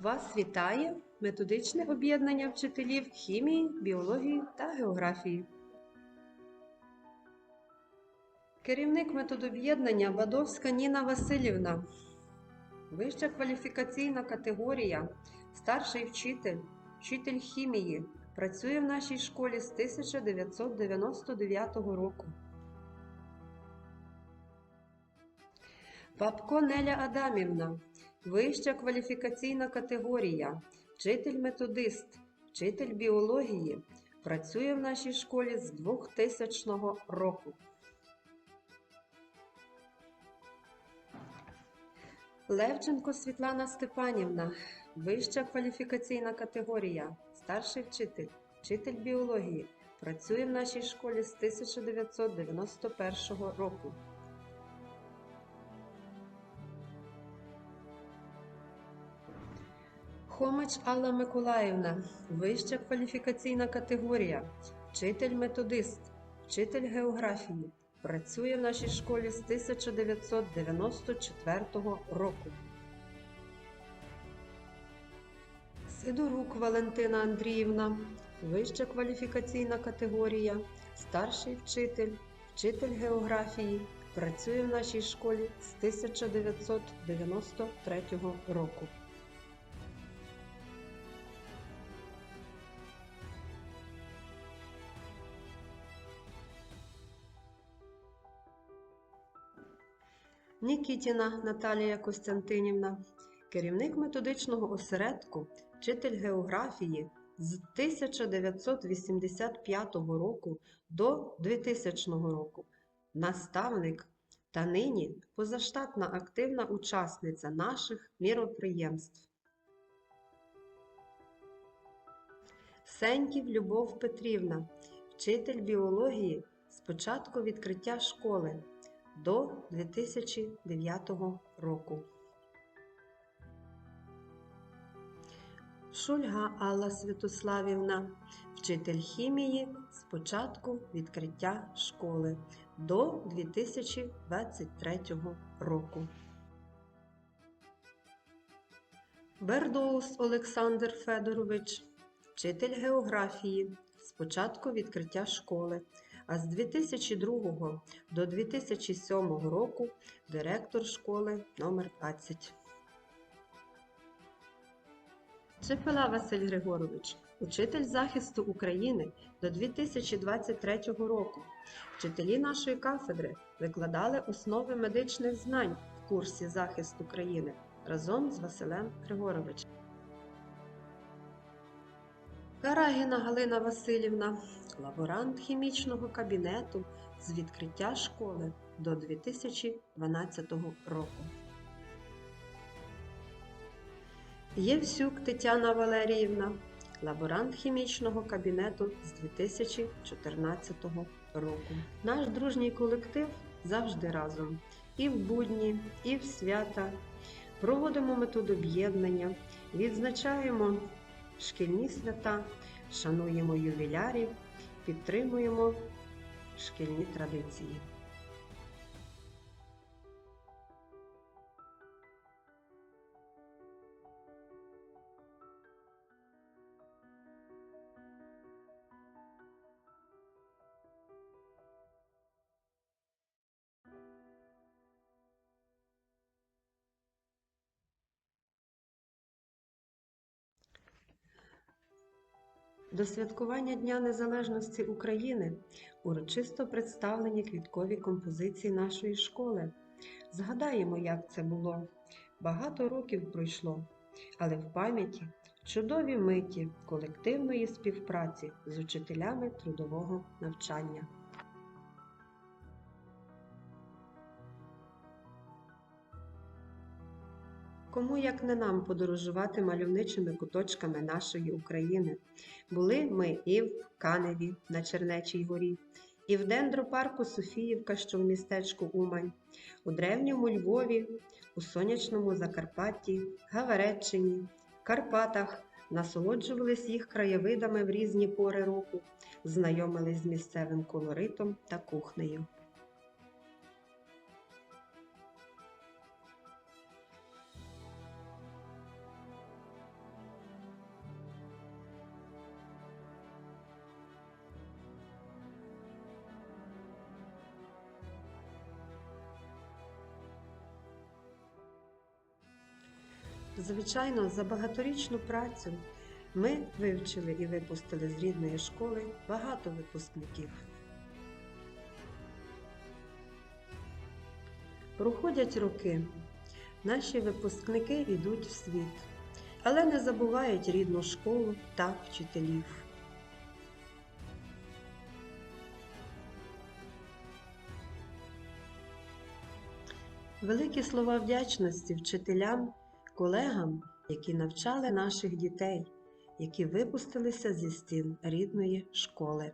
Вас вітає методичне об'єднання вчителів хімії, біології та географії. Керівник методоб'єднання Вадовська Ніна Васильівна. Вища кваліфікаційна категорія, старший вчитель, вчитель хімії. Працює в нашій школі з 1999 року. Бабко Неля Адамівна. Вища кваліфікаційна категорія, вчитель-методист, вчитель біології. Працює в нашій школі з 2000 року. Левченко Світлана Степанівна. Вища кваліфікаційна категорія, старший вчитель, вчитель біології. Працює в нашій школі з 1991 року. Хомич Алла Миколаївна, вища кваліфікаційна категорія, вчитель-методист, вчитель географії. Працює в нашій школі з 1994 року. Сидорук Валентина Андріївна, вища кваліфікаційна категорія, старший вчитель, вчитель географії. Працює в нашій школі з 1993 року. Нікітіна Наталія Костянтинівна, керівник методичного осередку, вчитель географії з 1985 року до 2000 року, наставник та нині позаштатна активна учасниця наших міроприємств. Сеньків Любов Петрівна, вчитель біології з початку відкриття школи до 2009 року. Шульга Алла Святославівна, вчитель хімії з початку відкриття школи до 2023 року. Бердоус Олександр Федорович, вчитель географії з початку відкриття школи а з 2002 до 2007 року директор школи номер 20 Чепела Василь Григорович, учитель захисту України до 2023 року. Вчителі нашої кафедри викладали основи медичних знань в курсі захисту країни разом з Василем Григоровичем. Карагіна Галина Васильівна, лаборант хімічного кабінету з відкриття школи до 2012 року. Євсюк Тетяна Валеріївна, лаборант хімічного кабінету з 2014 року. Наш дружній колектив завжди разом. І в будні, і в свята. Проводимо методоб'єднання, відзначаємо шкільні свята, шануємо ювілярів, підтримуємо шкільні традиції. До святкування Дня Незалежності України урочисто представлені квіткові композиції нашої школи. Згадаємо, як це було. Багато років пройшло, але в пам'яті чудові миті колективної співпраці з учителями трудового навчання. Кому як не нам подорожувати мальовничими куточками нашої України. Були ми і в Каневі на Чернечій горі, і в дендропарку Софіївка, що в містечку Умань, у древньому Львові, у сонячному Закарпатті, Гавареччині, Карпатах, насолоджувались їх краєвидами в різні пори року, знайомились з місцевим колоритом та кухнею. Звичайно, за багаторічну працю ми вивчили і випустили з рідної школи багато випускників. Проходять роки, наші випускники йдуть в світ, але не забувають рідну школу та вчителів. Великі слова вдячності вчителям, колегам, які навчали наших дітей, які випустилися зі стін рідної школи.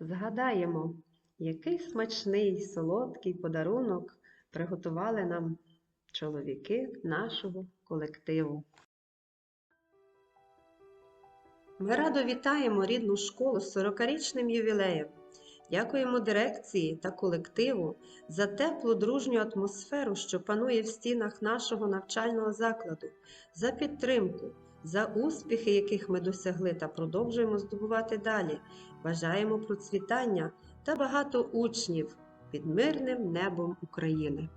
Згадаємо, який смачний солодкий подарунок приготували нам чоловіки нашого колективу. Ми радо вітаємо рідну школу з 40-річним ювілеєм. Дякуємо дирекції та колективу за теплу дружню атмосферу, що панує в стінах нашого навчального закладу, за підтримку, за успіхи, яких ми досягли та продовжуємо здобувати далі. Бажаємо процвітання та багато учнів під мирним небом України.